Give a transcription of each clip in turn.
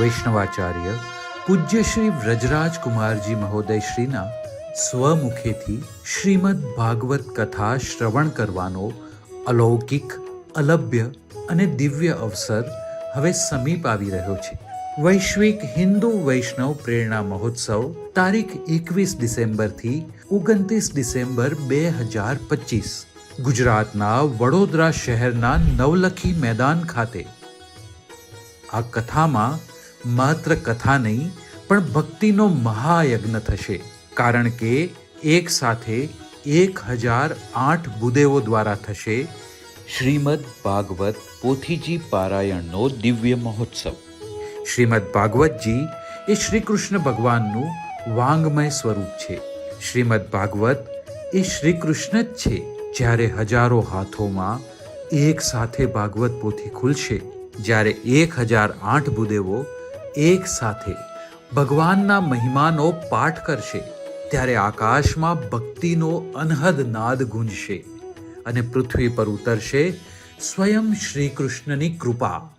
વૈષ્ણવાચાર્ય પૂજ્ય શ્રી વ્રજરાજ કુમારજી મહોદયશ્રીના સ્વમુખેથી શ્રીમદ ભાગવત કથા શ્રવણ કરવાનો અલૌકિક, અલભ્ય અને દિવ્ય અવસર હવે સમીપ આવી રહ્યો છે. વૈશ્વિક હિન્દુ વૈષ્ણવ પ્રેરણા મહોત્સવ તારીખ એકવીસ ડિસેમ્બરથી ઓગણત્રીસ ડિસેમ્બર બે હજાર પચીસ. ગુજરાતના વડોદરા શહેરના નવલખી મેદાન ખાતે આ કથામાં માત્ર કથા નહીં, પણ ભક્તિનો મહાયજ્ઞ થશે. કારણ કે એક સાથે એક હજાર આઠ ભૂદેવો દ્વારા થશે શ્રીમદ ભાગવત પોથીજી પારાયણનો દિવ્ય મહોત્સવ. શ્રીમદ ભાગવતજી એ શ્રી કૃષ્ણ ભગવાનનું વાંગમય સ્વરૂપ છે. શ્રીમદ ભાગવત એ શ્રી કૃષ્ણ જ છે. જ્યારે હજારો હાથોમાં એક સાથે ભાગવત પોથી ખુલશે, જ્યારે એક હજાર આઠ ભૂદેવો એક સાથે ભગવાનના મહિમાનો પાઠ કરશે, ત્યારે આકાશમાં ભક્તિનો અનહદ નાદ ગુંજશે અને પૃથ્વી પર ઉતરશે સ્વયં શ્રી કૃષ્ણની કૃપા.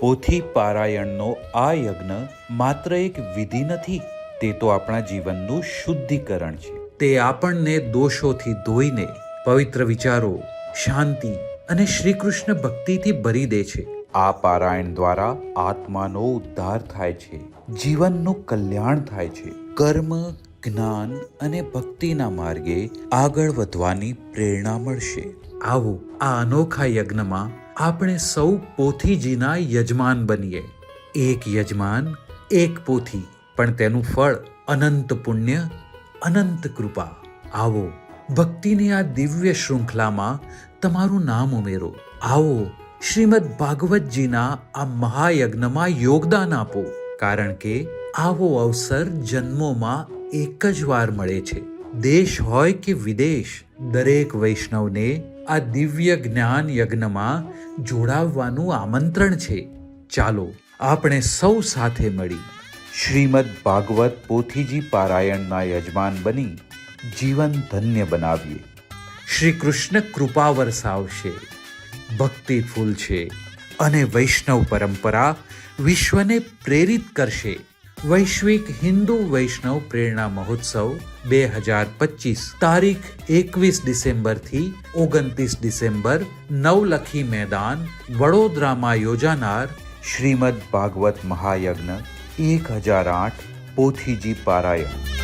પોથી પારાયણનો આ યજ્ઞ માત્ર એક વિધિ નથી, તે તો આપણા જીવનનું શુદ્ધિકરણ છે. તે આપણને દોષોથી ધોઈને પવિત્ર વિચારો, શાંતિ અને શ્રી કૃષ્ણ ભક્તિથી ભરી દે છે. આ પારાયણ દ્વારા આત્માનો ઉદ્ધાર થાય છે, જીવનનું કલ્યાણ થાય છે. કર્મ, જ્ઞાન અને ભક્તિના માર્ગે આગળ વધવાની પ્રેરણા મળશે. આવો, આ અનોખા યજ્ઞમાં આપણે સૌ પોથીજીના યજમાન બનીએ. એક યજમાન, એક પોથી, પણ તેનું ફળ અનંત પુણ્ય, અનંત કૃપા. આવો, ભક્તિની આ દિવ્ય શૃંખલામાં તમારું નામ ઉમેરો. આવો શ્રીમદ ભાગવતજીના આ મહાયજ્ઞમાં યોગદાન આપો, કારણ કે આવો અવસર જન્મોમાં એક જ વાર મળે છે. દેશ હોય કે વિદેશ, દરેક વૈષ્ણવને આ દિવ્ય જ્ઞાન યજ્ઞમાં જોડાવવાનું આમંત્રણ છે. ચાલો આપણે સૌ સાથે મળી શ્રીમદ ભાગવત પોથીજી પારાયણના યજમાન બની જીવન ધન્ય બનાવીએ. શ્રી કૃષ્ણ કૃપા વરસાવશે ભક્તિ ફૂલ છે અને વૈષ્ણવ પરંપરા વિશ્વને પ્રેરિત કરશે. વૈશ્વિક હિન્દુ વૈષ્ણવ પ્રેરણા મહોત્સવ બે હજાર પચીસ તારીખ એકવીસ ડિસેમ્બરથી ઓગણત્રીસ ડિસેમ્બર નવલખી મેદાન વડોદરામાં યોજાનાર શ્રીમદ ભાગવત મહાયજ્ઞ એક હજાર આઠ પોથીજી પારાયણ.